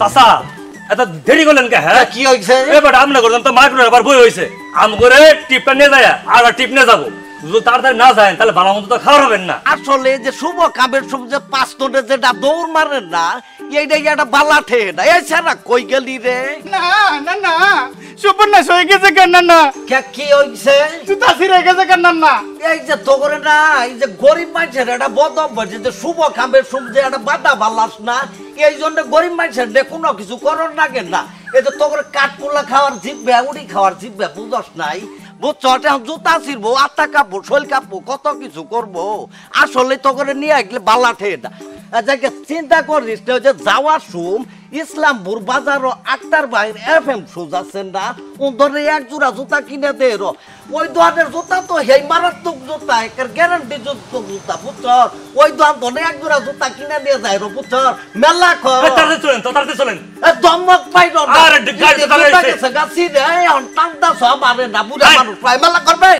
চাচা এত দেরি করলেন কে হ্যাঁ? কি হইছে? এবার আমরা করলাম তো মাইক্রো আবার বই হইছে। আম করে টিপটা নিয়ে যায় আর টিপ নিয়ে যাব। যদি তাড়াতাড়ি না যায় তাহলে ভালো মতো তো খাওয়া হবেন না। আসলে যে শুভ কামের শুভ যে পাঁচ টোনে যেটা দৌড় মারেন না এইটাই এটা বালা ঠে না? এছাড়া কই গেলি রে? না না না। সুপর্ণা গেছে কেন না না কে কি হইছে? জুতা ছিঁড়ে গেছে কেন এই যে তো করে না এই যে গরিব মানুষের একটা বদ অভ্যাস যে শুভ কামের শুভ যে একটা বাধা বালাস না এই জন্য গরিব মানুষের নে কোনো কিছু লাগে না। এই যে কাঠকুলা খাওয়ার জিভবে উড়ি খাওয়ার জিভবে বুঝস নাই? বুঝছ জুতা ছিড়বো আত্মা কাপবো শৈল কাপবো কত কিছু করব? আসলে তো করে নিয়ে আসলে বালা ঠে না চিন্তা করিস যে যাওয়ার সুম ইসলামপুর বাজার আক্তার ভাইয়ের এফ এম সুজ আছেন না ধরে এক জোড়া জুতা কিনে দে র। ওই দোকানের জুতা তো হেই মারাত্মক জুতা একের গ্যারান্টি যুক্ত জুতা বুঝছ ওই দোকান ধরে এক জোড়া জুতা কিনে দিয়ে যায় র বুঝছ মেলা তাড়াতাড়ি চলেন তাড়াতাড়ি চলেন। দমক আরে, গাড়ি। জুতা গেছে রে সব আরে না বুড়া মানুষ প্রায় মেলা করবে।